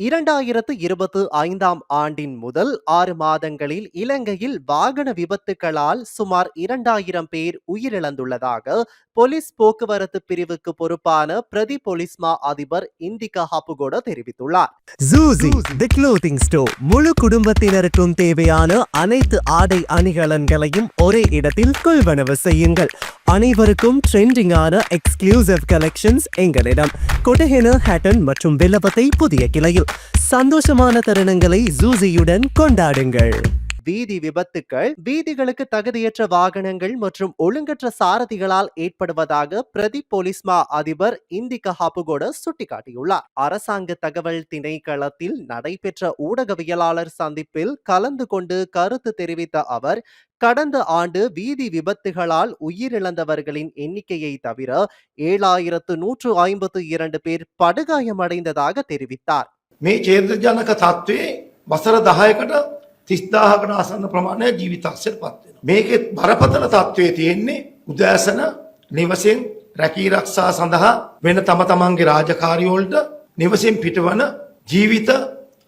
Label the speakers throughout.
Speaker 1: இரண்டாயிரத்து இருபத்து ஐந்தாம் ஆண்டின் முதல் ஆறு மாதங்களில் இலங்கையில் வாகன விபத்துகளால் சுமார் இரண்டாயிரம் பேர் உயிரிழந்துள்ளதாக போலீஸ் போக்குவரத்து பிரிவுக்கு பொறுப்பான பிரதி போலீஸ்மா அதிபர் இந்திகா ஹாப்புகோட தெரிவித்துள்ளார்.
Speaker 2: ஜூசி தி க்ளோத்திங் ஸ்டோர் முழு குடும்பத்தினருக்கும் தேவையான அனைத்து ஆடை அணிகலன்களையும் ஒரே இடத்தில் கொள்வனவு செய்யுங்கள். அனைவருக்கும் ட்ரெண்டிங்கான எக்ஸ்க்ளூசிவ் கலெக்ஷன்ஸ் எங்களிடம். கொட்டஹென ஹேட்டன் மற்றும் வில்லபத்தை புதிய கிளையில். சந்தோஷமான தருணங்களை ஜூசியுடன் கொண்டாடுங்கள்.
Speaker 1: வீதி விபத்துக்கள் வீதிகளுக்கு தகுதியற்ற வாகனங்கள் மற்றும் ஒழுங்கற்ற சாரதிகளால் ஏற்படுவதாக பிரதி போலீஸ் மா அதிபர் இந்திகா ஹாப்புகோட சுட்டிக்காட்டியுள்ளார். அரசாங்க தகவல் திணைக்களத்தில் நடைபெற்ற ஊடகவியலாளர் சந்திப்பில் கலந்து கொண்டு கருத்து தெரிவித்த அவர் கடந்த ஆண்டு வீதி விபத்துகளால் உயிரிழந்தவர்களின் எண்ணிக்கையை தவிர ஏழாயிரத்து நூற்று ஐம்பத்து இரண்டு பேர் படுகாயமடைந்ததாக தெரிவித்தார்.
Speaker 3: මේ චේද්‍රජනක තත්ත්වයේ වසර දහයකට තිස්දාහකට අසන්න ප්‍රමාණය ජීවිතක්ෂයට පත්වෙන. මේකෙත් බරපතල තත්ත්වය තියෙන්නේ උදෑසන නිවසෙන් රැකීරක්ෂා සඳහා වෙන තම තමන්ගේ රාජකාරියෝල්ට නිවසින් පිටවන ජීවිත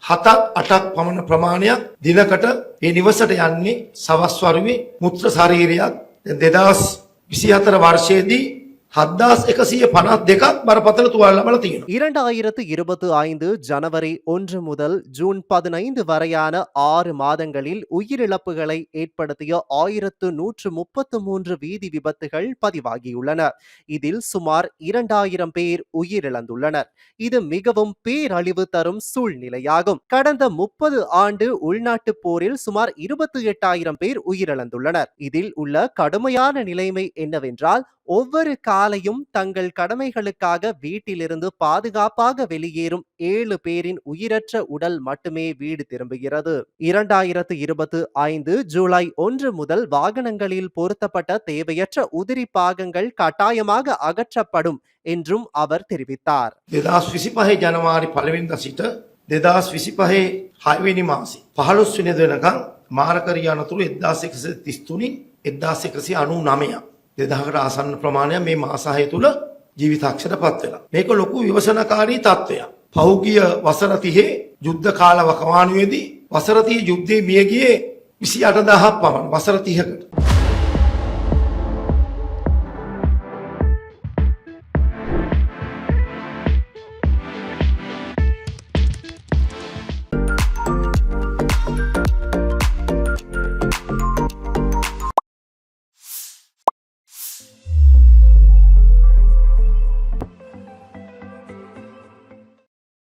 Speaker 3: හතක් අටක් පමණ ප්‍රමාණයක් දිනකට ඒ නිවසට යන්නේ සවස්වරුවේ මුත්‍ර ශරීරයක් දෙදස් විසිහතර වර්ෂයේදී හද්දාස් එකසිය පනත් දෙකක් බරපතල තුවාල ලබල තියෙන.
Speaker 1: இரண்டாயிரத்து இருபத்து ஐந்து ஜனவரி ஒன்று முதல் ஜூன் பதினைந்து வரையான ஆறு மாதங்களில் உயிரிழப்புகளை ஏற்படுத்திய ஆயிரத்து நூற்று முப்பத்து மூன்று வீதி விபத்துகள் பதிவாகியுள்ளன இதில் சுமார் இரண்டாயிரம் பேர் உயிரிழந்துள்ளனர் இது மிகவும் பேரழிவு தரும் சூழ்நிலையாகும் கடந்த முப்பது ஆண்டு உள்நாட்டுப் போரில் சுமார் இருபத்தி எட்டாயிரம் பேர் உயிரிழந்துள்ளனர் இதில் உள்ள கடுமையான நிலைமை என்னவென்றால் ஒவ்வொரு காலையும் தங்கள் கடமைகளுக்காக வீட்டிலிருந்து பாதுகாப்பாக வெளியேறும் ஏழு பேரின் உயிரற்ற உடல் மட்டுமே வீடு திரும்புகிறது. இரண்டாயிரத்து இருபத்து ஐந்து ஜூலை ஒன்று முதல் வாகனங்களில் பொருத்தப்பட்ட தேவையற்ற உதிரி பாகங்கள் கட்டாயமாக அகற்றப்படும் என்றும் அவர் தெரிவித்தார்.
Speaker 3: ஜனவரி பலவிந்த சிட்ட දෙදස් විසිපහේ හයිවෙනි මාසි පහළොස් වෙනද වෙනකම් මාරකරයානතුරු 2000කට ආසන්න ප්‍රමාණයක් මේ මාස 6 තුල ජීවිතක්ෂරපත් වෙලා. මේක ලොකු විවසනකාරී තත්ත්වයක්. පහුගිය වසර 30 යුද්ධ කාල වකවානුවේදී වසර 30 යුද්ධයේ මිය ගියේ 28000ක් පමණ වසර 30කට.